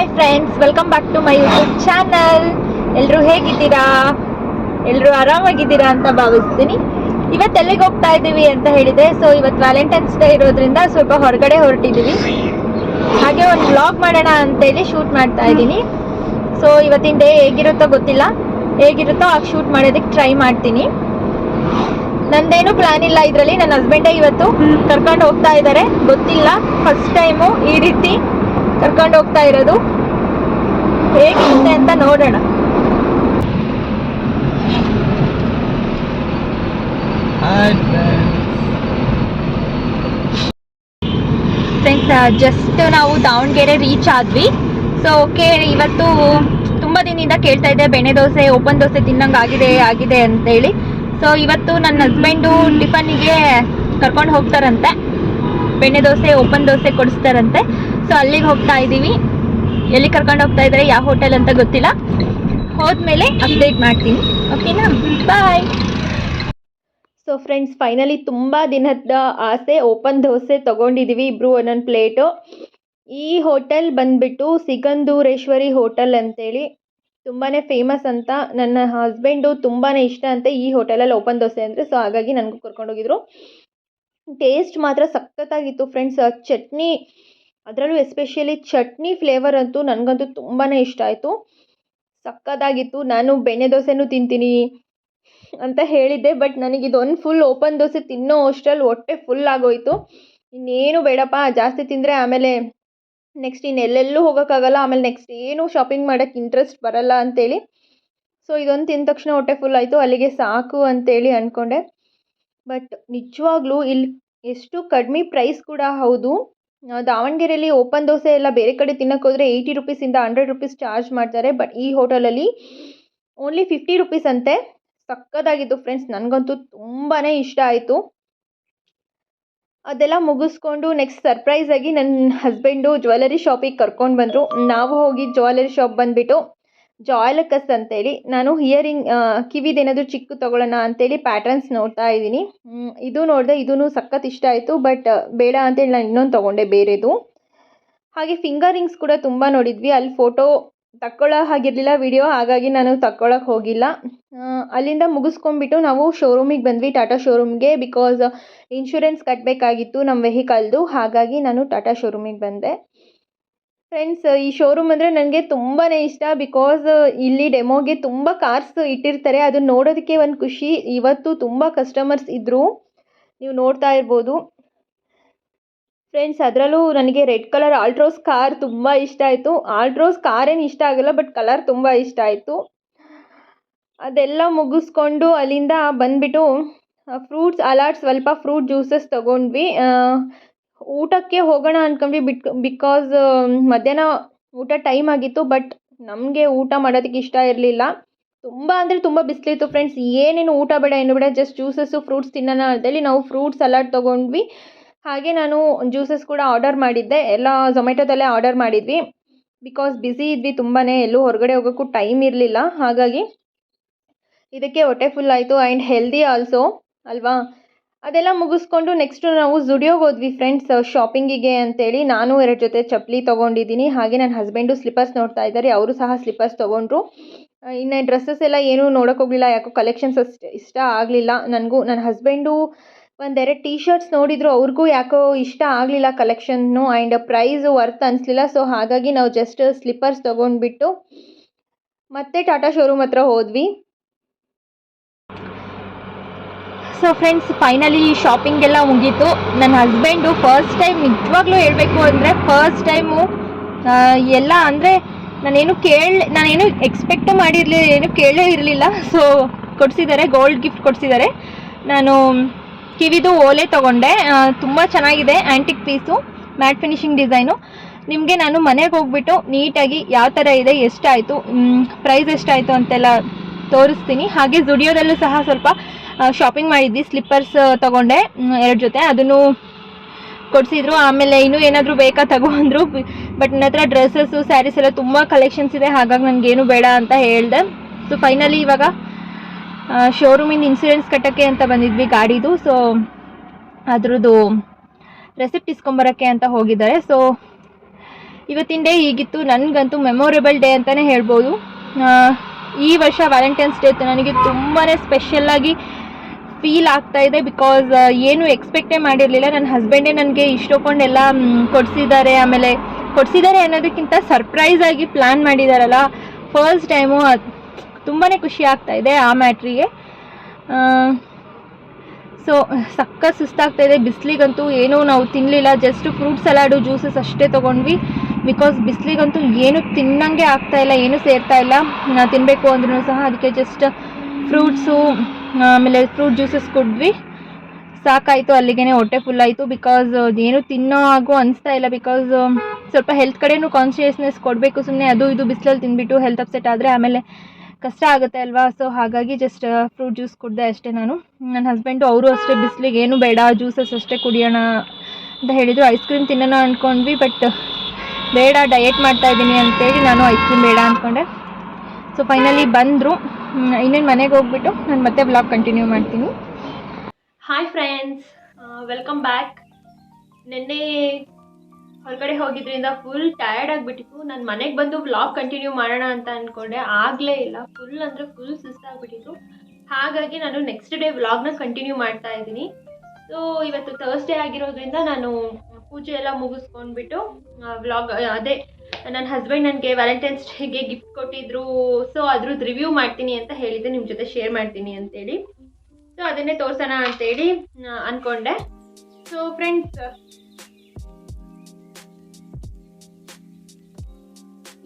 Hi friends welcome back to my YouTube channel ಎಲ್ಲರೂ ಹೇಗಿದ್ದೀರಾ? ಎಲ್ಲರೂ ಆರಾಮಾಗಿದ್ದೀರಾ ಅಂತ ಭಾವಿಸ್ತೀನಿ. ಇವತ್ತು ಎಲ್ಲಿಗೆ ಹೋಗ್ತಾ ಇದ್ದೀವಿ ಅಂತ ಹೇಳಿದೆ ಸೊ ಇವತ್ತು ವ್ಯಾಲೆಂಟೈನ್ಸ್ ಡೇ ಇರೋದ್ರಿಂದ ಸ್ವಲ್ಪ ಹೊರಗಡೆ ಹೊರಟಿದ್ದೀವಿ. ಹಾಗೆ ಒಂದು ಬ್ಲಾಗ್ ಮಾಡೋಣ ಅಂತೇಳಿ ಶೂಟ್ ಮಾಡ್ತಾ ಇದ್ದೀನಿ. ಸೊ ಇವತ್ತಿನ ಡೇ ಹೇಗಿರುತ್ತೋ ಗೊತ್ತಿಲ್ಲ. ಹೇಗಿರುತ್ತೋ ಆಗ ಶೂಟ್ ಮಾಡೋದಕ್ಕೆ ಟ್ರೈ ಮಾಡ್ತೀನಿ. ನಂದೇನು ಪ್ಲಾನ್ ಇಲ್ಲ ಇದರಲ್ಲಿ. ನನ್ನ ಹಸ್ಬೆಂಡೇ ಇವತ್ತು ಕರ್ಕೊಂಡು ಹೋಗ್ತಾ ಇದ್ದಾರೆ. ಗೊತ್ತಿಲ್ಲ. ಫಸ್ಟ್ ಟೈಮು ಈ ರೀತಿ ಕರ್ಕೊಂಡು ಹೋಗ್ತಾ ಇರೋದು. ಹೇಗಿರುತ್ತೆ ಅಂತ ನೋಡೋಣ. ಜಸ್ಟ್ ನಾವು ದಾವಣಗೆರೆ ರೀಚ್ ಆದ್ವಿ. ಸೊ ಓಕೆ ಇವತ್ತು ತುಂಬಾ ದಿನದಿಂದ ಕೇಳ್ತಾ ಇದ್ದೆ ಬೆಣ್ಣೆ ದೋಸೆ ಓಪನ್ ದೋಸೆ ತಿನ್ನಂಗೆ ಆಗಿದೆ ಆಗಿದೆ ಅಂತೇಳಿ ಸೊ ಇವತ್ತು ನನ್ನ ಹಸ್ಬೆಂಡು ಟಿಫನ್ನಿಗೆ ಕರ್ಕೊಂಡು ಹೋಗ್ತಾರಂತೆ. ಬೆಣ್ಣೆ ದೋಸೆ ಓಪನ್ ದೋಸೆ ಕೊಡಿಸ್ತಾರಂತೆ. ಸೊ ಅಲ್ಲಿಗೆ ಹೋಗ್ತಾ ಇದ್ದೀವಿ. ಎಲ್ಲಿ ಕರ್ಕೊಂಡು ಹೋಗ್ತಾ ಇದ್ದಾರೆ, ಯಾವ ಹೋಟೆಲ್ ಅಂತ ಗೊತ್ತಿಲ್ಲ. ಹೋದ್ಮೇಲೆ ಅಪ್ಡೇಟ್ ಮಾಡ್ತೀನಿ. ಓಕೆನಾ ಬಾಯ್ ಸೊ ಫ್ರೆಂಡ್ಸ್ ಫೈನಲಿ ತುಂಬ ದಿನದ ಆಸೆ ಓಪನ್ ದೋಸೆ ತೊಗೊಂಡಿದ್ದೀವಿ ಇಬ್ಬರು ಒಂದೊಂದು ಪ್ಲೇಟು ಈ ಹೋಟೆಲ್ ಬಂದ್ಬಿಟ್ಟು ಸಿಗಂಧೂರೇಶ್ವರಿ ಹೋಟೆಲ್ ಅಂತೇಳಿ ತುಂಬಾ ಫೇಮಸ್ ಅಂತ ನನ್ನ ಹಸ್ಬೆಂಡು ತುಂಬಾ ಇಷ್ಟ ಅಂತ ಈ ಹೋಟೆಲಲ್ಲಿ ಓಪನ್ ದೋಸೆ ಅಂದರೆ ಸೊ ಹಾಗಾಗಿ ನನಗೂ ಕರ್ಕೊಂಡೋಗಿದ್ರು ಟೇಸ್ಟ್ ಮಾತ್ರ ಸಖತ್ತಾಗಿತ್ತು ಫ್ರೆಂಡ್ಸ್ ಚಟ್ನಿ ಅದರಲ್ಲೂ ಎಸ್ಪೆಷಲಿ ಚಟ್ನಿ ಫ್ಲೇವರ್ ಅಂತೂ ನನಗಂತೂ ತುಂಬಾ ಇಷ್ಟ ಆಯಿತು. ಸಕ್ಕತ್ತಾಗಿತ್ತು. ನಾನು ಬೆಣ್ಣೆ ದೋಸೆನೂ ತಿಂತೀನಿ ಅಂತ ಹೇಳಿದ್ದೆ ಬಟ್ ನನಗೆ ಇದೊಂದು ಫುಲ್ ಓಪನ್ ದೋಸೆ ತಿನ್ನೋ ಅಷ್ಟರಲ್ಲಿ ಹೊಟ್ಟೆ ಫುಲ್ ಆಗೋಯ್ತು. ಇನ್ನೇನು ಬೇಡಪ್ಪ, ಜಾಸ್ತಿ ತಿಂದರೆ ಆಮೇಲೆ ನೆಕ್ಸ್ಟ್ ಇನ್ನೆಲ್ಲೆಲ್ಲೂ ಹೋಗೋಕ್ಕಾಗಲ್ಲ, ಆಮೇಲೆ ನೆಕ್ಸ್ಟ್ ಏನು ಶಾಪಿಂಗ್ ಮಾಡೋಕ್ಕೆ ಇಂಟ್ರೆಸ್ಟ್ ಬರಲ್ಲ ಅಂತೇಳಿ. ಸೊ ಇದೊಂದು ತಿಂದ ತಕ್ಷಣ ಹೊಟ್ಟೆ ಫುಲ್ ಆಯಿತು. ಅಲ್ಲಿಗೆ ಸಾಕು ಅಂತೇಳಿ ಅಂದ್ಕೊಂಡೆ ಬಟ್ ನಿಜವಾಗ್ಲೂ ಇಲ್ಲಿ ಎಷ್ಟು ಕಡಿಮೆ ಪ್ರೈಸ್ ಕೂಡ ಹೌದು. ದಾವಣಗೆರೆಯಲ್ಲಿ ಓಪನ್ ದೋಸೆ ಎಲ್ಲ ಬೇರೆ ಕಡೆ ತಿನ್ನಕ್ಕೆ ಹೋದರೆ ಏಯ್ಟಿ ರುಪೀಸಿಂದ ಹಂಡ್ರೆಡ್ ರುಪೀಸ್ ಚಾರ್ಜ್ ಮಾಡ್ತಾರೆ. ಬಟ್ ಈ ಹೋಟೆಲಲ್ಲಿ ಓನ್ಲಿ ಫಿಫ್ಟಿ ರುಪೀಸ್ ಅಂತೆ. ಸಕ್ಕತ್ತಾಗಿತ್ತು ಫ್ರೆಂಡ್ಸ್ ನನಗಂತೂ ತುಂಬಾ ಇಷ್ಟ ಆಯಿತು. ಅದೆಲ್ಲ ಮುಗಿಸ್ಕೊಂಡು ನೆಕ್ಸ್ಟ್ ಸರ್ಪ್ರೈಸಾಗಿ ನನ್ನ ಹಸ್ಬೆಂಡು ಜ್ಯುವೆಲರಿ ಶಾಪಿಗೆ ಕರ್ಕೊಂಡು ಬಂದರು. ನಾವು ಹೋಗಿ ಜ್ಯುವೆಲರಿ ಶಾಪ್ ಬಂದುಬಿಟ್ಟು ಜಾಯ್ಲಕಸ್ ಅಂತೇಳಿ. ನಾನು ಹಿಯರಿಂಗ್ ಕಿವಿದೇನಾದರೂ ಚಿಕ್ಕ ತೊಗೊಳ್ಳೋಣ ಅಂತೇಳಿ ಪ್ಯಾಟರ್ನ್ಸ್ ನೋಡ್ತಾ ಇದ್ದೀನಿ. ಇದು ನೋಡಿದೆ ಇದೂ ಸಖತ್ ಇಷ್ಟ ಆಯಿತು ಬಟ್ ಬೇಡ ಅಂತೇಳಿ ನಾನು ಇನ್ನೊಂದು ತೊಗೊಂಡೆ ಬೇರೆದು. ಹಾಗೆ ಫಿಂಗರ್ ರಿಂಗ್ಸ್ ಕೂಡ ತುಂಬ ನೋಡಿದ್ವಿ. ಅಲ್ಲಿ ಫೋಟೋ ತಕ್ಕೊಳ್ಳೋ ಹಾಗಿರಲಿಲ್ಲ ವಿಡಿಯೋ ಹಾಗಾಗಿ ನಾನು ತಕ್ಕೊಳ್ಳೋಕೆ ಹೋಗಿಲ್ಲ. ಅಲ್ಲಿಂದ ಮುಗಿಸ್ಕೊಂಡ್ಬಿಟ್ಟು ನಾವು ಶೋರೂಮಿಗೆ ಬಂದ್ವಿ ಟಾಟಾ ಶೋರೂಮ್ಗೆ ಬಿಕಾಸ್ ಇನ್ಶೂರೆನ್ಸ್ ಕಟ್ಟಬೇಕಾಗಿತ್ತು ನಮ್ಮ ವೆಹಿಕಲ್ದು ಹಾಗಾಗಿ ನಾನು ಟಾಟಾ ಶೋರೂಮಿಗೆ ಬಂದೆ. ಫ್ರೆಂಡ್ಸ್ ಈ ಶೋರೂಮ್ ಅಂದರೆ ನನಗೆ ತುಂಬಾ ಇಷ್ಟ ಬಿಕಾಸ್ ಇಲ್ಲಿ ಡೆಮೋಗೆ ತುಂಬ ಕಾರ್ಸ್ ಇಟ್ಟಿರ್ತಾರೆ. ಅದನ್ನ ನೋಡೋದಕ್ಕೆ ಒಂದು ಖುಷಿ. ಇವತ್ತು ತುಂಬ ಕಸ್ಟಮರ್ಸ್ ಇದ್ದರು ನೀವು ನೋಡ್ತಾ ಇರ್ಬೋದು. ಫ್ರೆಂಡ್ಸ್ ಅದರಲ್ಲೂ ನನಗೆ ರೆಡ್ ಕಲರ್ ಆಲ್ಟ್ರೋಸ್ ಕಾರ್ ತುಂಬ ಇಷ್ಟ ಆಯಿತು. ಆಲ್ಟ್ರೋಸ್ ಕಾರ್ ಏನು ಇಷ್ಟ ಆಗಲ್ಲ ಬಟ್ ಕಲರ್ ತುಂಬ ಇಷ್ಟ ಆಯಿತು. ಅದೆಲ್ಲ ಮುಗಿಸ್ಕೊಂಡು ಅಲ್ಲಿಂದ ಬಂದುಬಿಟ್ಟು ಫ್ರೂಟ್ಸ್ ಅಲಾಟ್ ಸ್ವಲ್ಪ ಫ್ರೂಟ್ ಜ್ಯೂಸಸ್ ತೊಗೊಂಡ್ವಿ. ಊಟಕ್ಕೆ ಹೋಗೋಣ ಅಂದ್ಕೊಂಡ್ವಿ ಬಿಟ್ ಬಿಕಾಸ್ ಮಧ್ಯಾಹ್ನ ಊಟ ಟೈಮ್ ಆಗಿತ್ತು ಬಟ್ ನಮಗೆ ಊಟ ಮಾಡೋದಕ್ಕೆ ಇಷ್ಟ ಇರಲಿಲ್ಲ. ತುಂಬ ಅಂದರೆ ತುಂಬ ಬಿಸಿಲಿತ್ತು ಫ್ರೆಂಡ್ಸ್ ಏನೇನು ಊಟ ಬೇಡ, ಏನು ಬೇಡ ಜಸ್ಟ್ ಜ್ಯೂಸಸ್ಸು ಫ್ರೂಟ್ಸ್ ತಿನ್ನೋಣ ಅಂತೇಳಿ ನಾವು ಫ್ರೂಟ್ ಸಲಾಡ್ ತೊಗೊಂಡ್ವಿ. ಹಾಗೆ ನಾನು ಜ್ಯೂಸಸ್ ಕೂಡ ಆರ್ಡರ್ ಮಾಡಿದ್ದೆ. ಎಲ್ಲ ಝೊಮ್ಯಾಟೊದಲ್ಲೇ ಆರ್ಡರ್ ಮಾಡಿದ್ವಿ. ಬಿಕಾಸ್ ಬ್ಯುಸಿ ಇದ್ವಿ ತುಂಬಾ ಎಲ್ಲೂ ಹೊರಗಡೆ ಹೋಗೋಕ್ಕೂ ಟೈಮ್ ಇರಲಿಲ್ಲ. ಹಾಗಾಗಿ ಇದಕ್ಕೆ ಹೊಟ್ಟೆ ಫುಲ್ ಆಯಿತು. ಆ್ಯಂಡ್ ಹೆಲ್ದಿ ಆಲ್ಸೋ ಅಲ್ವಾ? ಅದೆಲ್ಲ ಮುಗಿಸ್ಕೊಂಡು ನೆಕ್ಸ್ಟ್ ನಾವು ಝುಡಿಯೋಗೆ ಹೋದ್ವಿ ಫ್ರೆಂಡ್ಸ್ ಶಾಪಿಂಗಿಗೆ ಅಂತೇಳಿ. ನಾನು ಎರಡು ಜೊತೆ ಚಪ್ಪಲಿ ತೊಗೊಂಡಿದ್ದೀನಿ. ಹಾಗೆ ನನ್ನ ಹಸ್ಬೆಂಡು ಸ್ಲಿಪ್ಪರ್ಸ್ ನೋಡ್ತಾ ಇದ್ದಾರೆ. ಅವರು ಸಹ ಸ್ಲಿಪ್ಪರ್ಸ್ ತೊಗೊಂಡ್ರು. ಇನ್ನು ಡ್ರೆಸ್ಸಸ್ ಎಲ್ಲ ಏನೂ ನೋಡೋಕೆ ಹೋಗಲಿಲ್ಲ. ಯಾಕೋ ಕಲೆಕ್ಷನ್ಸ್ ಅಷ್ಟು ಇಷ್ಟ ಆಗಲಿಲ್ಲ. ನನಗೂ ನನ್ನ ಹಸ್ಬೆಂಡು ಒಂದೆರಡು ಟೀ ಶರ್ಟ್ಸ್ ನೋಡಿದ್ರು. ಅವ್ರಿಗೂ ಯಾಕೋ ಇಷ್ಟ ಆಗಲಿಲ್ಲ ಕಲೆಕ್ಷನ್ನು ಆ್ಯಂಡ್ ಪ್ರೈಸ್ ವರ್ತ್ ಅನಿಸ್ಲಿಲ್ಲ. ಸೊ ಹಾಗಾಗಿ ನಾವು ಜಸ್ಟ್ ಸ್ಲಿಪ್ಪರ್ಸ್ ತೊಗೊಂಡ್ಬಿಟ್ಟು ಮತ್ತೆ ಟಾಟಾ ಶೋರೂಮ್ ಹತ್ರ ಹೋದ್ವಿ. ಸೊ ಫ್ರೆಂಡ್ಸ್ ಫೈನಲಿ ಶಾಪಿಂಗ್ ಎಲ್ಲ ಮುಗೀತು. ನನ್ನ ಹಸ್ಬೆಂಡು ಫಸ್ಟ್ ಟೈಮ್ ನಿಜವಾಗ್ಲೂ ಹೇಳಬೇಕು ಅಂದರೆ ಫಸ್ಟ್ ಟೈಮು ಎಲ್ಲ ಅಂದರೆ ನಾನೇನು ಕೇಳಿ, ನಾನೇನು ಎಕ್ಸ್ಪೆಕ್ಟು ಮಾಡಿರಲಿಲ್ಲ ಏನು ಕೇಳೇ ಇರಲಿಲ್ಲ. ಸೊ ಕೊಡಿಸಿದ್ದಾರೆ ಗೋಲ್ಡ್ ಗಿಫ್ಟ್ ಕೊಡಿಸಿದ್ದಾರೆ. ನಾನು ಕಿವಿದು ಓಲೆ ತೊಗೊಂಡೆ. ತುಂಬ ಚೆನ್ನಾಗಿದೆ antique piece matte finishing design ನಿಮಗೆ ನಾನು ಮನೆಗೆ ಹೋಗ್ಬಿಟ್ಟು ನೀಟಾಗಿ ಯಾವ ಥರ ಇದೆ, ಎಷ್ಟಾಯಿತು ಪ್ರೈಸ್ ಎಷ್ಟಾಯಿತು ಅಂತೆಲ್ಲ ತೋರಿಸ್ತೀನಿ. ಹಾಗೆ ಜುಡಿಯೋದಲ್ಲೂ ಸಹ ಸ್ವಲ್ಪ ಶಾಪಿಂಗ್ ಮಾಡಿದ್ವಿ ಸ್ಲಿಪ್ಪರ್ಸ್ ತಗೊಂಡೆ ಎರಡು ಜೊತೆ. ಅದನ್ನು ಕೊಡಿಸಿದ್ರು. ಆಮೇಲೆ ಇನ್ನೂ ಏನಾದರೂ ಬೇಕಾ ತಗೋ ಅಂದರು ಬಟ್ ನನ್ನ ಹತ್ರ ಡ್ರೆಸ್ಸಸ್ಸು ಸ್ಯಾರೀಸ್ ಎಲ್ಲ ತುಂಬ ಕಲೆಕ್ಷನ್ಸ್ ಇದೆ. ಹಾಗಾಗಿ ನನಗೇನು ಬೇಡ ಅಂತ ಹೇಳಿದೆ. ಸೊ ಫೈನಲಿ ಇವಾಗ ಶೋರೂಮಿಂದ ಇನ್ಸೂರೆನ್ಸ್ ಕಟ್ಟೋಕ್ಕೆ ಅಂತ ಬಂದಿದ್ವಿ ಗಾಡಿದು. ಸೊ ಅದ್ರದ್ದು ರೆಸಿಪ್ಟ್ ಇಸ್ಕೊಂಬರೋಕ್ಕೆ ಅಂತ ಹೋಗಿದ್ದಾರೆ. ಸೊ ಇವತ್ತಿನ ಡೇ ಹೀಗಿತ್ತು. ನನಗಂತೂ ಮೆಮೊರೇಬಲ್ ಡೇ ಅಂತಲೇ ಹೇಳ್ಬೋದು. ಈ ವರ್ಷ ವ್ಯಾಲೆಂಟೈನ್ಸ್ ಡೇ ನನಗೆ ತುಂಬಾ ಸ್ಪೆಷಲ್ಲಾಗಿ ಫೀಲ್ ಆಗ್ತಾ ಇದೆ ಬಿಕಾಸ್ ಏನು ಎಕ್ಸ್ಪೆಕ್ಟೇ ಮಾಡಿರಲಿಲ್ಲ. ನನ್ನ ಹಸ್ಬೆಂಡೇ ನನಗೆ ಇಷ್ಟೊಕೊಂಡೆಲ್ಲ ಕೊಡಿಸಿದ್ದಾರೆ. ಆಮೇಲೆ ಕೊಡಿಸಿದ್ದಾರೆ ಅನ್ನೋದಕ್ಕಿಂತ ಸರ್ಪ್ರೈಸ್ ಆಗಿ ಪ್ಲ್ಯಾನ್ ಮಾಡಿದಾರಲ್ಲ. ಫಸ್ಟ್ ಟೈಮು ತುಂಬಾ ಖುಷಿ ಆಗ್ತಾ ಇದೆ ಆ ಮ್ಯಾಟ್ರಿಗೆ ಸೊ ಸಕ್ಕ ಸುಸ್ತಾಗ್ತಾ ಇದೆ. ಬಿಸಿಲಿಗಂತೂ ಏನೂ ನಾವು ತಿನ್ನಲಿಲ್ಲ ಜಸ್ಟ್ ಫ್ರೂಟ್ ಸಲಾಡು ಜ್ಯೂಸಸ್ ಅಷ್ಟೇ ತೊಗೊಂಡ್ವಿ. ಬಿಕಾಸ್ ಬಿಸಿಲಿಗಂತೂ ಏನು ತಿನ್ನಂಗೆ ಆಗ್ತಾ ಇಲ್ಲ, ಏನು ಸೇರ್ತಾ ಇಲ್ಲ. ನಾವು ತಿನ್ನಬೇಕು ಅಂದ್ರೂ ಸಹ, ಅದಕ್ಕೆ ಜಸ್ಟ್ ಫ್ರೂಟ್ಸು ಆಮೇಲೆ ಫ್ರೂಟ್ ಜ್ಯೂಸಸ್ ಕುಡಿದ್ವಿ. ಸಾಕಾಯಿತು ಅಲ್ಲಿಗೆ ಹೊಟ್ಟೆ ಫುಲ್ ಆಯಿತು. ಬಿಕಾಸ್ ಏನು ತಿನ್ನೋ ಹಾಗೂ ಅನಿಸ್ತಾ ಇಲ್ಲ. ಬಿಕಾಸ್ ಸ್ವಲ್ಪ ಹೆಲ್ತ್ ಕಡೆನೂ ಕಾನ್ಷಿಯಸ್ನೆಸ್ ಕೊಡಬೇಕು ಸುಮ್ಮನೆ ಅದು ಇದು ಬಿಸಿಲಲ್ಲಿ ತಿಂದ್ಬಿಟ್ಟು ಹೆಲ್ತ್ ಅಪ್ಸೆಟ್ ಆದರೆ ಆಮೇಲೆ ಕಷ್ಟ ಆಗುತ್ತೆ ಅಲ್ವಾ? ಸೊ ಹಾಗಾಗಿ ಜಸ್ಟ್ ಫ್ರೂಟ್ ಜ್ಯೂಸ್ ಕುಡಿದೆ ಅಷ್ಟೇ ನಾನು. ನನ್ನ ಹಸ್ಬೆಂಡು ಅವರು ಅಷ್ಟೇ ಬಿಸಿಲಿಗೆ ಏನು ಬೇಡ ಜ್ಯೂಸಸ್ ಅಷ್ಟೇ ಕುಡಿಯೋಣ ಅಂತ ಹೇಳಿದರು. ಐಸ್ ಕ್ರೀಮ್ ತಿನ್ನೋಣ ಅಂದ್ಕೊಂಡ್ವಿ ಬಟ್ ಬೇಡ ಡಯೆಟ್ ಮಾಡ್ತಾ ಇದ್ದೀನಿ ಅಂತೇಳಿ ನಾನು ಐಸ್ ಕ್ರೀಮ್ ಬೇಡ ಅಂದ್ಕೊಂಡೆ ಸೊ ಫೈನಲಿ ಬಂದರು. ಇನ್ನೇನು ಮನೆಗೆ ಹೋಗ್ಬಿಟ್ಟು ನಾನು ಮತ್ತೆ ಬ್ಲಾಗ್ ಕಂಟಿನ್ಯೂ ಮಾಡ್ತೀನಿ. ಹಾಯ್ ಫ್ರೆಂಡ್ಸ್ ವೆಲ್ಕಮ್ ಬ್ಯಾಕ್ ನಿನ್ನೆ ಹೊರಗಡೆ ಹೋಗಿದ್ರಿಂದ ಫುಲ್ ಟಯರ್ಡ್ ಆಗಿಬಿಟ್ಟಿತ್ತು. ನಾನು ಮನೆಗೆ ಬಂದು ವ್ಲಾಗ್ ಕಂಟಿನ್ಯೂ ಮಾಡೋಣ ಅಂತ ಅಂದ್ಕೊಂಡೆ ಆಗಲೇ ಇಲ್ಲ. ಫುಲ್ ಅಂದರೆ ಫುಲ್ ಸುಸ್ತಾಗ್ಬಿಟ್ಟಿತ್ತು ಹಾಗಾಗಿ ನಾನು ನೆಕ್ಸ್ಟ್ ಡೇ ವ್ಲಾಗ್ನ ಕಂಟಿನ್ಯೂ ಮಾಡ್ತಾ ಇದ್ದೀನಿ. ಸೊ ಇವತ್ತು ಥರ್ಸ್ಡೇ ಆಗಿರೋದ್ರಿಂದ ನಾನು ಪೂಜೆ ಎಲ್ಲ ಮುಗಿಸ್ಕೊಂಡ್ಬಿಟ್ಟು ವ್ಲಾಗ್ ಅದೇ ನನ್ನ ಹಸ್ಬೆಂಡ್ ನನಗೆ ವ್ಯಾಲೆಂಟೈನ್ಸ್ ಡೇಗೆ ಗಿಫ್ಟ್ ಕೊಟ್ಟಿದ್ರು. ಸೊ ಅದ್ರದ್ದು ರಿವ್ಯೂ ಮಾಡ್ತೀನಿ ಅಂತ ಹೇಳಿದ್ದೆ ನಿಮ್ಮ ಜೊತೆ ಶೇರ್ ಮಾಡ್ತೀನಿ ಅಂತೇಳಿ. ಸೊ ಅದನ್ನೇ ತೋರ್ಸೋಣ ಅಂತೇಳಿ ಅಂದ್ಕೊಂಡೆ ಸೊ ಫ್ರೆಂಡ್ಸ್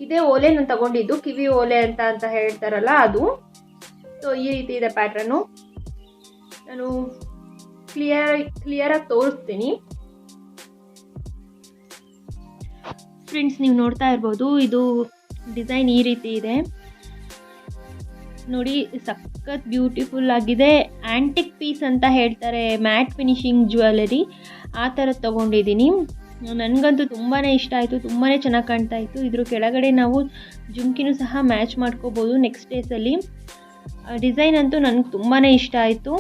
ಇದೇ ಓಲೆ ನಾನು ತಗೊಂಡಿದ್ದು, ಕಿವಿ ಓಲೆ ಅಂತ ಅಂತ ಹೇಳ್ತಾರಲ್ಲ ಅದು. ಸೊ ಈ ರೀತಿ ಇದೆ ಪ್ಯಾಟ್ರನ್ನು ನಾನು ಕ್ಲಿಯರ್ ಕ್ಲಿಯರಾಗಿ ತೋರಿಸ್ತೀನಿ. ಫ್ರೆಂಡ್ಸ್ ನೀವು ನೋಡ್ತಾ ಇರ್ಬೋದು. ಇದು ಡಿಸೈನ್ ಈ ರೀತಿ ಇದೆ. ನೋಡಿ, ಸಖತ್ ಬ್ಯೂಟಿಫುಲ್ ಆಗಿದೆ. ಆ್ಯಂಟಿಕ್ ಪೀಸ್ ಅಂತ ಹೇಳ್ತಾರೆ ಮ್ಯಾಟ್ ಫಿನಿಶಿಂಗ್ ಜ್ಯುವೆಲರಿ. ಆ ಥರ ತೊಗೊಂಡಿದ್ದೀನಿ. ನನಗಂತೂ ತುಂಬಾ ಇಷ್ಟ ಆಯಿತು ತುಂಬಾ ಚೆನ್ನಾಗಿ ಕಾಣ್ತಾ ಇತ್ತು. ಇದ್ರ ಕೆಳಗಡೆ ನಾವು ಜುಮ್ಕಿನೂ ಸಹ ಮ್ಯಾಚ್ ಮಾಡ್ಕೋಬೋದು ನೆಕ್ಸ್ಟ್ ಡೇಸಲ್ಲಿ. ಡಿಸೈನ್ ಅಂತೂ ನನಗೆ ತುಂಬಾ ಇಷ್ಟ ಆಯಿತು.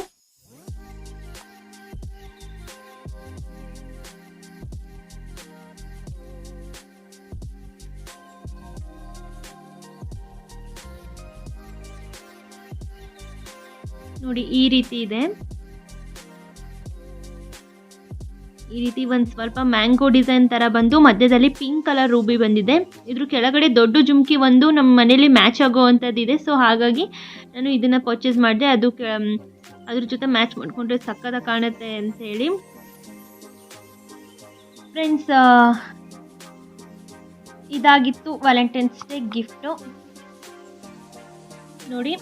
ನೋಡಿ ಈ ರೀತಿ ಇದೆ. ಈ ರೀತಿ ಒಂದು ಸ್ವಲ್ಪ ಮ್ಯಾಂಗೋ ಡಿಸೈನ್ ಥರ ಬಂದು ಮಧ್ಯದಲ್ಲಿ ಪಿಂಕ್ ಕಲರ್ ರೂಬಿ ಬಂದಿದೆ. ಇದ್ರ ಕೆಳಗಡೆ ದೊಡ್ಡ ಜುಮ್ಕಿ ಒಂದು ನಮ್ಮ ಮನೇಲಿ ಮ್ಯಾಚ್ ಆಗೋ ಅಂಥದ್ದಿದೆ ಸೊ ಹಾಗಾಗಿ ನಾನು ಇದನ್ನು ಪರ್ಚೇಸ್ ಮಾಡಿದೆ. ಅದು ಅದ್ರ ಜೊತೆ ಮ್ಯಾಚ್ ಮಾಡಿಕೊಂಡ್ರೆ ಸಕ್ಕದ ಕಾಣುತ್ತೆ ಅಂತ ಹೇಳಿ. ಫ್ರೆಂಡ್ಸ್ ಇದಾಗಿತ್ತು ವ್ಯಾಲೆಂಟೈನ್ಸ್ ಡೇ ಗಿಫ್ಟು ನೋಡಿ.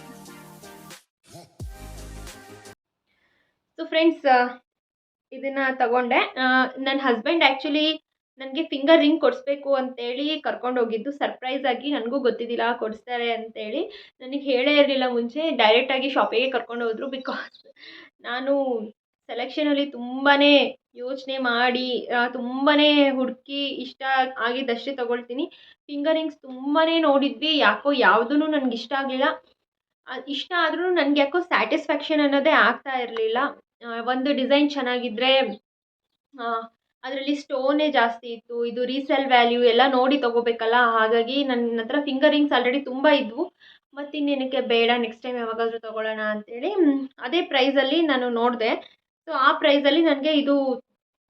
ಸೊ ಫ್ರೆಂಡ್ಸ್ ಇದನ್ನ ತಗೊಂಡೆ. ನನ್ನ ಹಸ್ಬೆಂಡ್ ಆ್ಯಕ್ಚುಲಿ ನನಗೆ ಫಿಂಗರ್ ರಿಂಗ್ ಕೊಡಿಸ್ಬೇಕು ಅಂತೇಳಿ ಕರ್ಕೊಂಡು ಹೋಗಿದ್ದು. ಸರ್ಪ್ರೈಸ್ ಆಗಿ ನನಗೂ ಗೊತ್ತಿದ್ದಿಲ್ಲ ಕೊಡಿಸ್ತಾರೆ ಅಂತೇಳಿ. ನನಗೆ ಹೇಳೇ ಇರಲಿಲ್ಲ ಮುಂಚೆ. ಡೈರೆಕ್ಟಾಗಿ ಶಾಪಿಗೆ ಕರ್ಕೊಂಡು ಹೋದರು ಬಿಕಾಸ್ ನಾನು ಸೆಲೆಕ್ಷನಲ್ಲಿ ತುಂಬಾ ಯೋಚನೆ ಮಾಡಿ ತುಂಬಾ ಹುಡುಕಿ ಇಷ್ಟ ಆಗಿದ್ದಷ್ಟೇ ತೊಗೊಳ್ತೀನಿ. ಫಿಂಗರ್ ರಿಂಗ್ಸ್ ತುಂಬಾ ನೋಡಿದ್ವಿ. ಯಾಕೋ ಯಾವುದೂ ನನಗೆ ಇಷ್ಟ ಆಗಲಿಲ್ಲ. ಇಷ್ಟ ಆದರೂ ನನಗೆ ಯಾಕೋ ಸ್ಯಾಟಿಸ್ಫ್ಯಾಕ್ಷನ್ ಅನ್ನೋದೇ ಆಗ್ತಾ ಇರಲಿಲ್ಲ. ಒಂದು ಡಿಸೈನ್ ಚೆನ್ನಾಗಿದ್ದರೆ ಅದರಲ್ಲಿ ಸ್ಟೋನೇ ಜಾಸ್ತಿ ಇತ್ತು. ಇದು ರೀಸೇಲ್ ವ್ಯಾಲ್ಯೂ ಎಲ್ಲ ನೋಡಿ ತೊಗೋಬೇಕಲ್ಲ? ಹಾಗಾಗಿ ನನ್ನ ಹತ್ರ ಫಿಂಗರ್ ರಿಂಗ್ಸ್ ಆಲ್ರೆಡಿ ತುಂಬ ಇದ್ವು. ಮತ್ತು ಇನ್ನೇನಕ್ಕೆ ಬೇಡ ನೆಕ್ಸ್ಟ್ ಟೈಮ್ ಯಾವಾಗಾದರೂ ತೊಗೊಳ್ಳೋಣ ಅಂತೇಳಿ ಅದೇ ಪ್ರೈಸಲ್ಲಿ ನಾನು ನೋಡಿದೆ. ಸೊ ಆ ಪ್ರೈಸಲ್ಲಿ ನನಗೆ ಇದು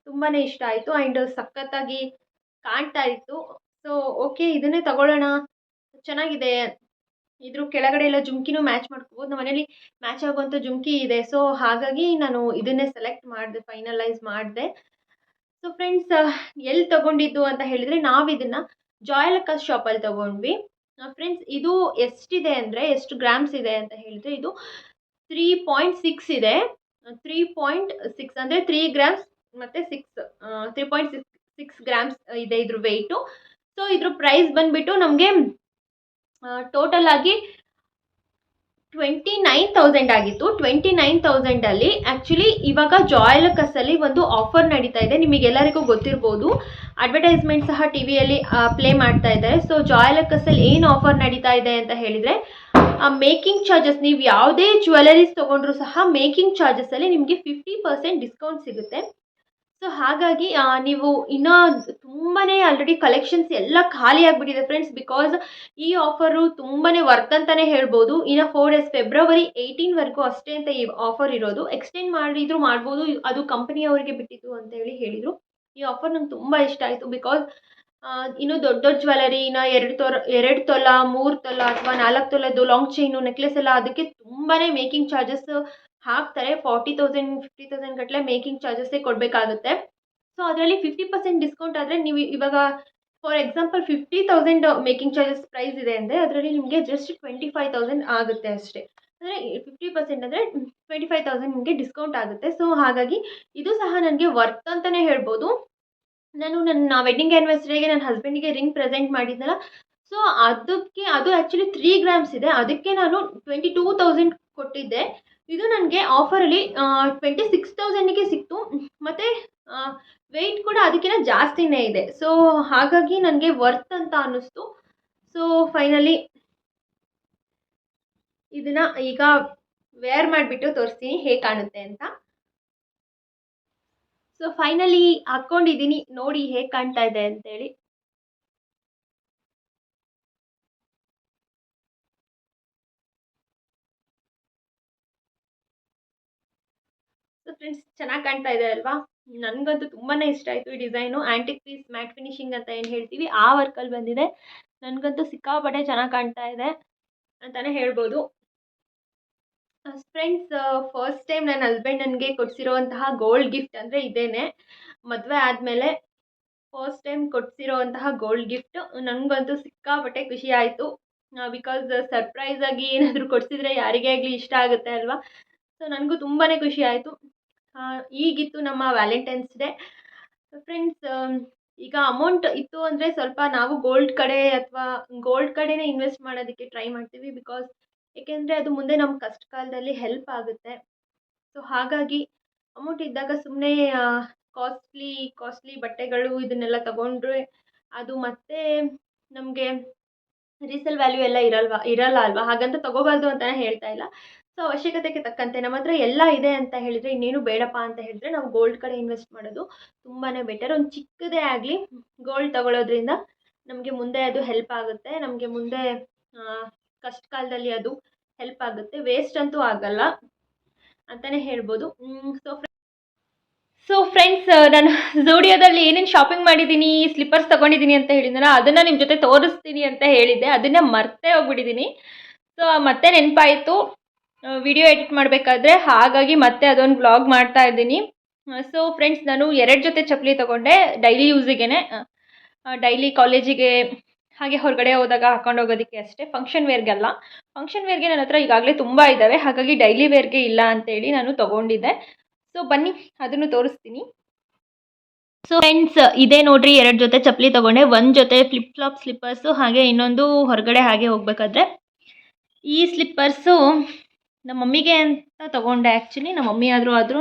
ತುಂಬಾ ಇಷ್ಟ ಆಯಿತು. ಆ್ಯಂಡ್ ಸಖತ್ತಾಗಿ ಕಾಣ್ತಾ ಇತ್ತು. ಸೊ ಓಕೆ ಇದನ್ನೇ ತಗೊಳ್ಳೋಣ. ಚೆನ್ನಾಗಿದೆ. ಇದ್ರ ಕೆಳಗಡೆ ಎಲ್ಲ ಜುಮ್ಕಿನೂ ಮ್ಯಾಚ್ ಮಾಡ್ಕೋಬೋದು. ನಮ್ಮ ಮನೇಲಿ ಮ್ಯಾಚ್ ಆಗುವಂಥ ಜುಮ್ಕಿ ಇದೆ. ಸೊ ಹಾಗಾಗಿ ನಾನು ಇದನ್ನೇ ಸೆಲೆಕ್ಟ್ ಮಾಡಿದೆ ಫೈನಲೈಸ್ ಮಾಡಿದೆ. ಸೊ ಫ್ರೆಂಡ್ಸ್ ಎಲ್ಲಿ ತೊಗೊಂಡಿದ್ದು ಅಂತ ಹೇಳಿದರೆ ನಾವು ಇದನ್ನು ಶಾಪ್ ಶಾಪಲ್ಲಿ ತೊಗೊಂಡ್ವಿ. ಫ್ರೆಂಡ್ಸ್ ಇದು ಎಷ್ಟಿದೆ ಅಂದರೆ, ಎಷ್ಟು ಗ್ರಾಮ್ಸ್ ಇದೆ ಅಂತ ಹೇಳಿದರೆ ಇದು ತ್ರೀ ಪಾಯಿಂಟ್ ಸಿಕ್ಸ್ ಇದೆ. ತ್ರೀ ಪಾಯಿಂಟ್ ಸಿಕ್ಸ್ ಅಂದರೆ ತ್ರೀ ಗ್ರಾಮ್ಸ್ ಮತ್ತು six three point six six grams ಇದೆ ಇದ್ರ ವೆಯ್ಟು ಸೊ ಇದ್ರ ಪ್ರೈಸ್ ಬಂದುಬಿಟ್ಟು ನಮಗೆ ಟೋಟಲ್ ಆಗಿ ಟ್ವೆಂಟಿ ನೈನ್ ತೌಸಂಡ್ ಆಗಿತ್ತು. ಟ್ವೆಂಟಿ ನೈನ್ ತೌಸಂಡಲ್ಲಿ ಆ್ಯಕ್ಚುಲಿ ಇವಾಗ ಜಾಯ್ಲಕಸ್ಸಲ್ಲಿ ಒಂದು ಆಫರ್ ನಡೀತಾ ಇದೆ. ನಿಮಗೆಲ್ಲರಿಗೂ ಗೊತ್ತಿರ್ಬೋದು. ಅಡ್ವರ್ಟೈಸ್ಮೆಂಟ್ ಸಹ ಟಿ ವಿಯಲ್ಲಿ ಪ್ಲೇ ಮಾಡ್ತಾ ಇದ್ದಾರೆ. ಸೊ ಜಾಯ್ಲಕಸ್ಸಲ್ಲಿ ಏನು ಆಫರ್ ನಡೀತಾ ಇದೆ ಅಂತ ಹೇಳಿದರೆ ಮೇಕಿಂಗ್ ಚಾರ್ಜಸ್ ನೀವು ಯಾವುದೇ ಜ್ಯುವೆಲರೀಸ್ ತೊಗೊಂಡ್ರೂ ಸಹ ಮೇಕಿಂಗ್ ಚಾರ್ಜಸ್ಸಲ್ಲಿ ನಿಮಗೆ ಫಿಫ್ಟಿ ಪರ್ಸೆಂಟ್ ಡಿಸ್ಕೌಂಟ್ ಸಿಗುತ್ತೆ. ಸೊ ಹಾಗಾಗಿ ನೀವು ಇನ್ನೂ ತುಂಬಾ ಆಲ್ರೆಡಿ ಕಲೆಕ್ಷನ್ಸ್ ಎಲ್ಲ ಖಾಲಿ ಆಗಿಬಿಟ್ಟಿದೆ ಫ್ರೆಂಡ್ಸ್ ಬಿಕಾಸ್ ಈ ಆಫರು ತುಂಬಾ ವರ್ತ್ ಅಂತಲೇ ಹೇಳ್ಬೋದು. ಇನ್ನು ಫೋರ್ ಡೇಸ್ ಫೆಬ್ರವರಿ ಏಯ್ಟೀನ್ವರೆಗೂ ಅಷ್ಟೇ ಅಂತ ಈ ಆಫರ್ ಇರೋದು. ಎಕ್ಸ್ಟೆಂಡ್ ಮಾಡಿದ್ರು ಮಾಡ್ಬೋದು. ಅದು ಕಂಪನಿಯವರಿಗೆ ಬಿಟ್ಟಿದ್ದು ಅಂತ ಹೇಳಿ ಹೇಳಿದರು. ಈ ಆಫರ್ ನಂಗೆ ತುಂಬ ಇಷ್ಟ ಆಯಿತು ಬಿಕಾಸ್ ಇನ್ನು ದೊಡ್ಡ ದೊಡ್ಡ ಜ್ಯುವೆಲರಿ ಇನ್ನು ಎರಡು ತೊಲ ಎರಡು ತೊಲ, ಮೂರು ತೊಲ ಅಥವಾ ನಾಲ್ಕು ತೊಲದ್ದು ಲಾಂಗ್ ಚೈನು ನೆಕ್ಲೆಸ್ ಎಲ್ಲ ಅದಕ್ಕೆ ತುಂಬಾ ಮೇಕಿಂಗ್ ಚಾರ್ಜಸ್ ಹಾಕ್ತಾರೆ ಫಾರ್ಟಿ ತೌಸಂಡ್ ಫಿಫ್ಟಿ ತೌಸಂಡ್ ಗಟ್ಟಲೆ ಮೇಕಿಂಗ್ ಚಾರ್ಜಸ್ಸೇ ಕೊಡಬೇಕಾಗುತ್ತೆ. ಸೊ ಅದರಲ್ಲಿ ಫಿಫ್ಟಿ ಪರ್ಸೆಂಟ್ ಡಿಸ್ಕೌಂಟ್ ಆದರೆ ನೀವು ಇವಾಗ for example fifty thousand making charges price ಇದೆ ಅಂದರೆ ಅದರಲ್ಲಿ ನಿಮಗೆ ಜಸ್ಟ್ ಟ್ವೆಂಟಿ ಫೈವ್ ತೌಸಂಡ್ ಆಗುತ್ತೆ ಅಷ್ಟೇ. ಅಂದರೆ ಫಿಫ್ಟಿ ಪರ್ಸೆಂಟ್ ಅಂದರೆ ಟ್ವೆಂಟಿ ಫೈವ್ ತೌಸಂಡ್ ನಿಮಗೆ ಡಿಸ್ಕೌಂಟ್ ಆಗುತ್ತೆ. ಸೊ ಹಾಗಾಗಿ ಇದು ಸಹ ನನಗೆ ವರ್ತ್ ಅಂತಲೇ ಹೇಳ್ಬೋದು. ನಾನು ನನ್ನ ವೆಡ್ಡಿಂಗ್ ಆ್ಯನಿವರ್ಸರಿಗೆ ನನ್ನ ಹಸ್ಬೆಂಡಿಗೆ ರಿಂಗ್ ಪ್ರೆಸೆಂಟ್ ಮಾಡಿದ್ನಲ್ಲ ಸೊ ಅದಕ್ಕೆ, ಅದು ಆ್ಯಕ್ಚುಲಿ ತ್ರೀ ಗ್ರಾಮ್ಸ್ ಇದೆ. ಅದಕ್ಕೆ ನಾನು ಟ್ವೆಂಟಿ ಟೂ ತೌಸಂಡ್ ಕೊಟ್ಟಿದ್ದೆ. ಇದು ನನಗೆ ಆಫರಲ್ಲಿ ಟ್ವೆಂಟಿ ಸಿಕ್ಸ್ ತೌಸಂಡಿಗೆ ಸಿಕ್ತು. ಮತ್ತು ವೆಯ್ಟ್ ಕೂಡ ಅದಕ್ಕಿಂತ ಜಾಸ್ತಿನೇ ಇದೆ. ಸೊ ಹಾಗಾಗಿ ನನಗೆ ವರ್ತ್ ಅಂತ ಅನ್ನಿಸ್ತು. ಸೊ ಫೈನಲಿ ಇದನ್ನು ಈಗ ವೇರ್ ಮಾಡಿಬಿಟ್ಟು ತೋರಿಸ್ತೀನಿ ಹೇಗೆ ಕಾಣುತ್ತೆ ಅಂತ. ಸೊ ಫೈನಲಿ ಹಾಕ್ಕೊಂಡಿದ್ದೀನಿ ನೋಡಿ ಹೇಗೆ ಕಾಣ್ತಾ ಇದೆ ಅಂತೇಳಿ. ಫ್ರೆಂಡ್ಸ್ ಚೆನ್ನಾಗಿ ಕಾಣ್ತಾ ಇದೆ ಅಲ್ವಾ? ನನಗಂತೂ ತುಂಬಾ ಇಷ್ಟ ಆಯಿತು ಈ design antique piece matte finishing ಅಂತ ಏನು ಹೇಳ್ತೀವಿ, ಆ ವರ್ಕಲ್ಲಿ ಬಂದಿದೆ. ನನಗಂತೂ ಸಿಕ್ಕಾಪಟ್ಟೆ ಚೆನ್ನಾಗಿ ಕಾಣ್ತಾ ಇದೆ ಅಂತಲೇ ಹೇಳ್ಬೋದು. ಫ್ರೆಂಡ್ಸ್ ಫಸ್ಟ್ ಟೈಮ್ ನನ್ನ ಹಸ್ಬೆಂಡ್ ನನಗೆ ಕೊಡಿಸಿರೋವಂತಹ ಗೋಲ್ಡ್ ಗಿಫ್ಟ್ ಅಂದರೆ ಇದೇನೆ. ಮದುವೆ ಆದಮೇಲೆ ಫಸ್ಟ್ ಟೈಮ್ ಕೊಡಿಸಿರೋವಂತಹ ಗೋಲ್ಡ್ ಗಿಫ್ಟ್ ನನಗಂತೂ ಸಿಕ್ಕಾಪಟ್ಟೆ ಖುಷಿ ಆಯಿತು. ಬಿಕಾಸ್ ಸರ್ಪ್ರೈಸ್ ಆಗಿ ಏನಾದರೂ ಕೊಡಿಸಿದ್ರೆ ಯಾರಿಗೇ ಆಗಲಿ ಇಷ್ಟ ಆಗುತ್ತೆ ಅಲ್ವಾ? ಸೊ ನನಗೂ ತುಂಬಾ ಖುಷಿ ಆಯಿತು. ಈಗಿತ್ತು ನಮ್ಮ ವ್ಯಾಲೆಂಟೈನ್ಸ್ ಡೇ. ಫ್ರೆಂಡ್ಸ್ ಈಗ ಅಮೌಂಟ್ ಇತ್ತು ಅಂದರೆ ಸ್ವಲ್ಪ ನಾವು ಗೋಲ್ಡ್ ಕಡೆ ಅಥವಾ ಗೋಲ್ಡ್ ಕಡೆನೇ ಇನ್ವೆಸ್ಟ್ ಮಾಡೋದಕ್ಕೆ ಟ್ರೈ ಮಾಡ್ತೀವಿ ಬಿಕಾಸ್ ಏಕೆಂದರೆ ಅದು ಮುಂದೆ ನಮ್ಮ ಕಷ್ಟ ಕಾಲದಲ್ಲಿ ಹೆಲ್ಪ್ ಆಗುತ್ತೆ. ಸೊ ಹಾಗಾಗಿ ಅಮೌಂಟ್ ಇದ್ದಾಗ ಸುಮ್ಮನೆ ಕಾಸ್ಟ್ಲಿ ಕಾಸ್ಟ್ಲಿ ಬಟ್ಟೆಗಳು ಇದನ್ನೆಲ್ಲ ತಗೊಂಡ್ರೆ ಅದು ಮತ್ತೆ ನಮಗೆ ರೀಸೇಲ್ ವ್ಯಾಲ್ಯೂ ಎಲ್ಲ ಇರಲ್ವಾ, ಇರಲ್ಲ ಅಲ್ವಾ? ಹಾಗಂತ ತಗೋಬಾರ್ದು ಅಂತಲೇ ಹೇಳ್ತಾ ಇಲ್ಲ. ಸೊ ಅವಶ್ಯಕತೆಗೆ ತಕ್ಕಂತೆ ನಮ್ಮ ಹತ್ರ ಎಲ್ಲ ಇದೆ ಅಂತ ಹೇಳಿದರೆ ಇನ್ನೇನು ಬೇಡಪ್ಪ ಅಂತ ಹೇಳಿದ್ರೆ ನಾವು ಗೋಲ್ಡ್ ಕಡೆ ಇನ್ವೆಸ್ಟ್ ಮಾಡೋದು ತುಂಬಾ ಬೆಟರ್ ಒಂದು ಚಿಕ್ಕದೇ ಆಗಲಿ ಗೋಲ್ಡ್ ತಗೊಳ್ಳೋದ್ರಿಂದ ನಮಗೆ ಮುಂದೆ ಅದು ಹೆಲ್ಪ್ ಆಗುತ್ತೆ. ನಮಗೆ ಮುಂದೆ ಕಷ್ಟ ಕಾಲದಲ್ಲಿ ಅದು ಹೆಲ್ಪ್ ಆಗುತ್ತೆ. ವೇಸ್ಟ್ ಅಂತೂ ಆಗಲ್ಲ ಅಂತಲೇ ಹೇಳ್ಬೋದು. ಸೊ ಸೊ ಫ್ರೆಂಡ್ಸ್ ನಾನು ಝೋಡಿಯೋದಲ್ಲಿ ಏನೇನು ಶಾಪಿಂಗ್ ಮಾಡಿದ್ದೀನಿ ಸ್ಲಿಪ್ಪರ್ಸ್ ತೊಗೊಂಡಿದ್ದೀನಿ ಅಂತ ಹೇಳಿದ್ನಲ್ಲ, ಅದನ್ನು ನಿಮ್ಮ ಜೊತೆ ತೋರಿಸ್ತೀನಿ ಅಂತ ಹೇಳಿದ್ದೆ. ಅದನ್ನು ಮರ್ತೇ ಹೋಗ್ಬಿಟ್ಟಿದ್ದೀನಿ ಸೊ ಮತ್ತೆ ನೆನಪಾಯಿತು. ವಿಡಿಯೋ ಎಡಿಟ್ ಮಾಡಬೇಕಾದ್ರೆ ಹಾಗಾಗಿ ಮತ್ತೆ ಅದೊಂದು ಬ್ಲಾಗ್ ಮಾಡ್ತಾ ಇದ್ದೀನಿ. ಸೊ ಫ್ರೆಂಡ್ಸ್ ನಾನು ಎರಡು ಜೊತೆ ಚಪ್ಪಲಿ ತೊಗೊಂಡೆ ಡೈಲಿ ಯೂಸಿಗೆ ಡೈಲಿ ಕಾಲೇಜಿಗೆ ಹಾಗೆ ಹೊರಗಡೆ ಹೋದಾಗ ಹಾಕೊಂಡು ಹೋಗೋದಕ್ಕೆ ಅಷ್ಟೇ. ಫಂಕ್ಷನ್ ವೇರ್ಗೆಲ್ಲ ಫಂಕ್ಷನ್ ವೇರ್ಗೆ ನನ್ನ ಹತ್ರ ಈಗಾಗಲೇ ತುಂಬ ಇದ್ದಾವೆ ಹಾಗಾಗಿ ಡೈಲಿ ವೇರ್ಗೆ ಇಲ್ಲ ಅಂತೇಳಿ ನಾನು ತೊಗೊಂಡಿದ್ದೆ. ಸೊ ಬನ್ನಿ, ಅದನ್ನು ತೋರಿಸ್ತೀನಿ. ಸೊ ಫ್ರೆಂಡ್ಸ್ ಇದೇ ನೋಡ್ರಿ ಎರಡು ಜೊತೆ ಚಪ್ಪಲಿ ತೊಗೊಂಡೆ. ಒಂದು ಜೊತೆ ಫ್ಲಿಪ್ ಫ್ಲಾಪ್ ಸ್ಲಿಪ್ಪರ್ಸು ಹಾಗೆ ಇನ್ನೊಂದು ಹೊರಗಡೆ ಹಾಗೆ ಹೋಗಬೇಕಾದ್ರೆ. ಈ ಸ್ಲಿಪ್ಪರ್ಸು ನಮ್ಮ ಮಮ್ಮಿಗೆ ಅಂತ ತೊಗೊಂಡೆ ಆ್ಯಕ್ಚುಲಿ ನಮ್ಮ ಮಮ್ಮಿ ಆದರೂ ಆದರೂ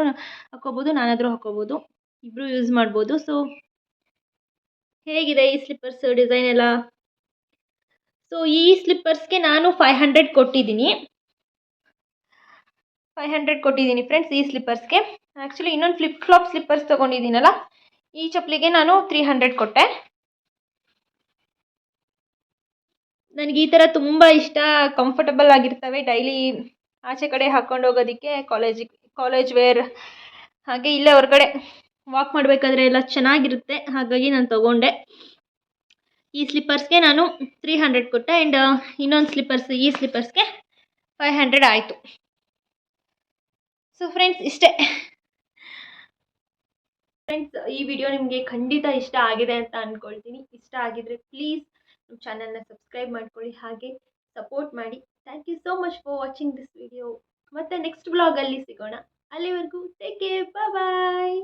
ಹಾಕೋಬೋದು ನಾನಾದರೂ ಹಾಕ್ಕೋಬೋದು. ಇಬ್ಬರು ಯೂಸ್ ಮಾಡ್ಬೋದು. ಸೊ ಹೇಗಿದೆ ಈ ಸ್ಲಿಪ್ಪರ್ಸ್ ಡಿಸೈನ್ ಎಲ್ಲ? ಸೊ ಈ ಸ್ಲಿಪ್ಪರ್ಸ್ಗೆ ನಾನು ಫೈವ್ ಹಂಡ್ರೆಡ್ ಕೊಟ್ಟಿದ್ದೀನಿ. ಫೈವ್ ಹಂಡ್ರೆಡ್ ಕೊಟ್ಟಿದ್ದೀನಿ ಫ್ರೆಂಡ್ಸ್ ಈ ಸ್ಲಿಪ್ಪರ್ಸ್ಗೆ ಆ್ಯಕ್ಚುಲಿ ಇನ್ನೊಂದು ಫ್ಲಿಪ್ ಫ್ಲಾಪ್ ಸ್ಲಿಪ್ಪರ್ಸ್ ತೊಗೊಂಡಿದ್ದೀನಲ್ಲ, ಈ ಚಪ್ಪಲಿಗೆ ನಾನು ತ್ರೀ ಹಂಡ್ರೆಡ್ ಕೊಟ್ಟೆ. ನನಗೆ ಈ ಥರ ತುಂಬ ಇಷ್ಟ ಕಂಫರ್ಟಬಲ್ ಆಗಿರ್ತವೆ ಡೈಲಿ ಆಚೆ ಕಡೆ ಹಾಕ್ಕೊಂಡು ಹೋಗೋದಕ್ಕೆ ಕಾಲೇಜಿಗೆ ಕಾಲೇಜ್ ವೇರ್ ಹಾಗೆ ಇಲ್ಲೇ ಹೊರಗಡೆ ವಾಕ್ ಮಾಡಬೇಕಾದ್ರೆ ಎಲ್ಲ ಚೆನ್ನಾಗಿರುತ್ತೆ. ಹಾಗಾಗಿ ನಾನು ತೊಗೊಂಡೆ. ಈ ಸ್ಲಿಪ್ಪರ್ಸ್ಗೆ ನಾನು ತ್ರೀ ಹಂಡ್ರೆಡ್ ಕೊಟ್ಟೆ ಆ್ಯಂಡ್ ಇನ್ನೊಂದು ಸ್ಲಿಪ್ಪರ್ಸ್ ಈ ಸ್ಲಿಪ್ಪರ್ಸ್ಗೆ ಫೈವ್ ಹಂಡ್ರೆಡ್ ಆಯಿತು. ಸೊ ಫ್ರೆಂಡ್ಸ್ ಇಷ್ಟೇ. ಫ್ರೆಂಡ್ಸ್ ಈ ವಿಡಿಯೋ ನಿಮಗೆ ಖಂಡಿತ ಇಷ್ಟ ಆಗಿದೆ ಅಂತ ಅಂದ್ಕೊಳ್ತೀನಿ ಇಷ್ಟ ಆಗಿದ್ರೆ ಪ್ಲೀಸ್ ನಮ್ಮ ಚಾನಲ್ನ ಸಬ್ಸ್ಕ್ರೈಬ್ ಮಾಡ್ಕೊಳ್ಳಿ. ಹಾಗೆ ಸಪೋರ್ಟ್ ಮಾಡಿ. Thank you so much for watching this video ಮತ್ತೆ ನೆಕ್ಸ್ಟ್ ಬ್ಲಾಗಲ್ಲಿ ಸಿಗೋಣ. ಅಲ್ಲಿವರೆಗೂ ಟೇಕ್ ಕೇರ್ ಬಾಯ್